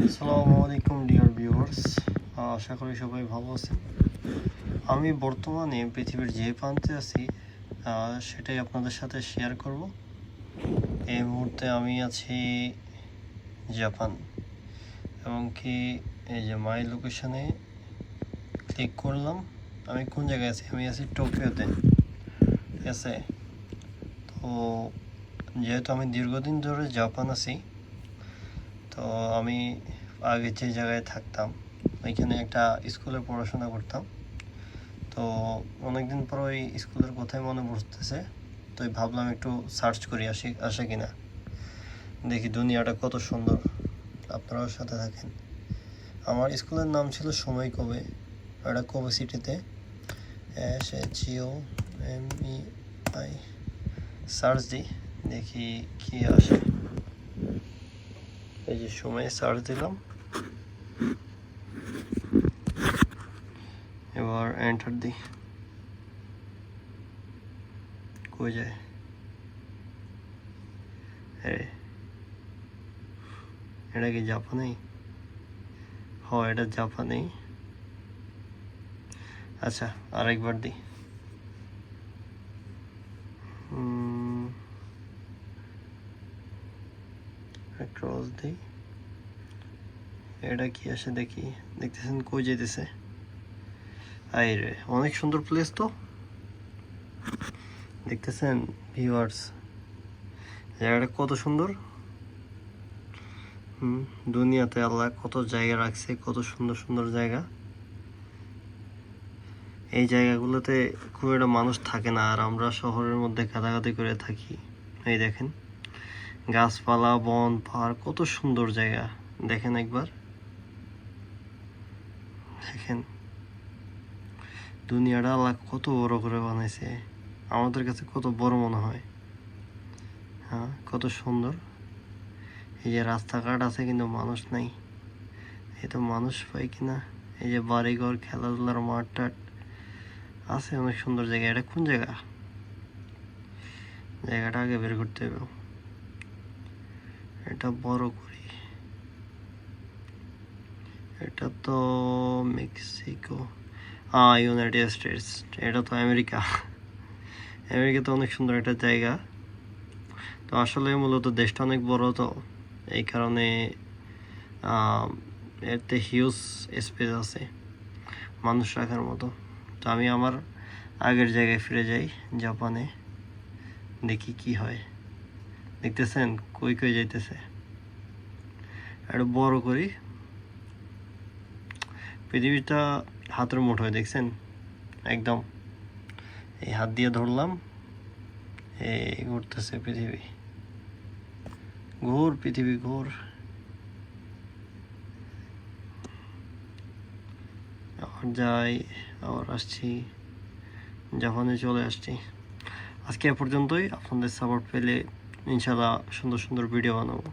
আসসালামু আলাইকুম, dear viewers. আশা করি সবাই ভালো আছেন। আমি বর্তমানে পৃথিবীর যে প্রান্তে আছি সেটাই আপনাদের সাথে শেয়ার করব। এই মুহূর্তে আমি আছি জাপান এবং কি এই যে মাই লোকেশনে ক্লিক করলাম। আমি কোন জায়গায় আছি? আমি আছি টোকিওতে। ঠিক আছে? তো যেহেতু আমি দীর্ঘদিন ধরে জাপান আছি তো আমি আগে যে জায়গায় থাকতাম, ওইখানে একটা স্কুলে পড়াশোনা করতাম। তো অনেকদিন পর ওই স্কুলের কথাই মনে পড়তেছে, তো ভাবলাম একটু সার্চ করি, আসি, আসে কিনা। দেখি দুনিয়াটা কত সুন্দর, আপনারাও সাথে থাকেন। আমার স্কুলের নাম ছিল সময় কবে এটা কবে সিটিতে? S U M E I search দিই দেখি কি আসে। এই যে সময় সার্চ দিলাম। এবার এন্টার দিই। কই যায়? এটা কি জাপানি? হ এটা জাপানি। আচ্ছা আরেকবার দিই। হুম ক্রস দিই এটা কি আসে দেখি, দেখতেছেন কই যেতেছে আই রে, অনেক সুন্দর প্লেস তো। দেখতেছেন ভিউয়ার্স জায়গাটা কত সুন্দর। হুম, দুনিয়াতে আল্লাহ কত জায়গা রাখছে, কত সুন্দর সুন্দর জায়গা। এই জায়গাগুলোতে খুব একটা মানুষ থাকে না, আর আমরা শহরের মধ্যে গাদাগাদি করে থাকি। এই দেখেন। গাছপালা, বন পাহাড় কত সুন্দর জায়গা। দেখেন একবার। দেখেন। দুনিয়াটা আল্লাহ কত বড় করে বানাইছে। আমাদের কাছে কত বড় মনে হয়। হ্যাঁ কত সুন্দর। এই যে রাস্তাঘাট আছে, কিন্তু মানুষ নাই। এই তো মানুষ পাই কিনা? এই যে বাড়িঘর, খেলাধুলার মাঠ টাট আছে, অনেক সুন্দর জায়গা। এটা কোন জায়গা? জায়গাটা আগে বের করতে হবে। এটা বড় করি। এটা তো মেক্সিকো। United states. এটা তো আমেরিকা। আমেরিকা তো অনেক সুন্দর একটা জায়গা। তো আসলে মূলত দেশটা অনেক বড় তো। এই কারণে এতে হিউজ স্পেস আছে মানুষ রাখার মতো। তো আমি আমার আগের জায়গায় ফিরে যাই, জাপানে। দেখি কি হয়। দেখতেছেন? কই কই যাইতেছে? একটু বড় করি। পৃথিবীটা হাতের মুঠোয়, দেখছেন? একদম। এই হাত দিয়ে ধরলাম, এই ঘুরতেছে পৃথিবী। ঘোর পৃথিবী, ঘোর। আবার যাই, আবার আসছি। জাপানে চলে আসছি। আজকে এ পর্যন্তই। আপনাদের সাপোর্ট পেলে ইনশাল্লাহ সুন্দর সুন্দর ভিডিও বানাবো।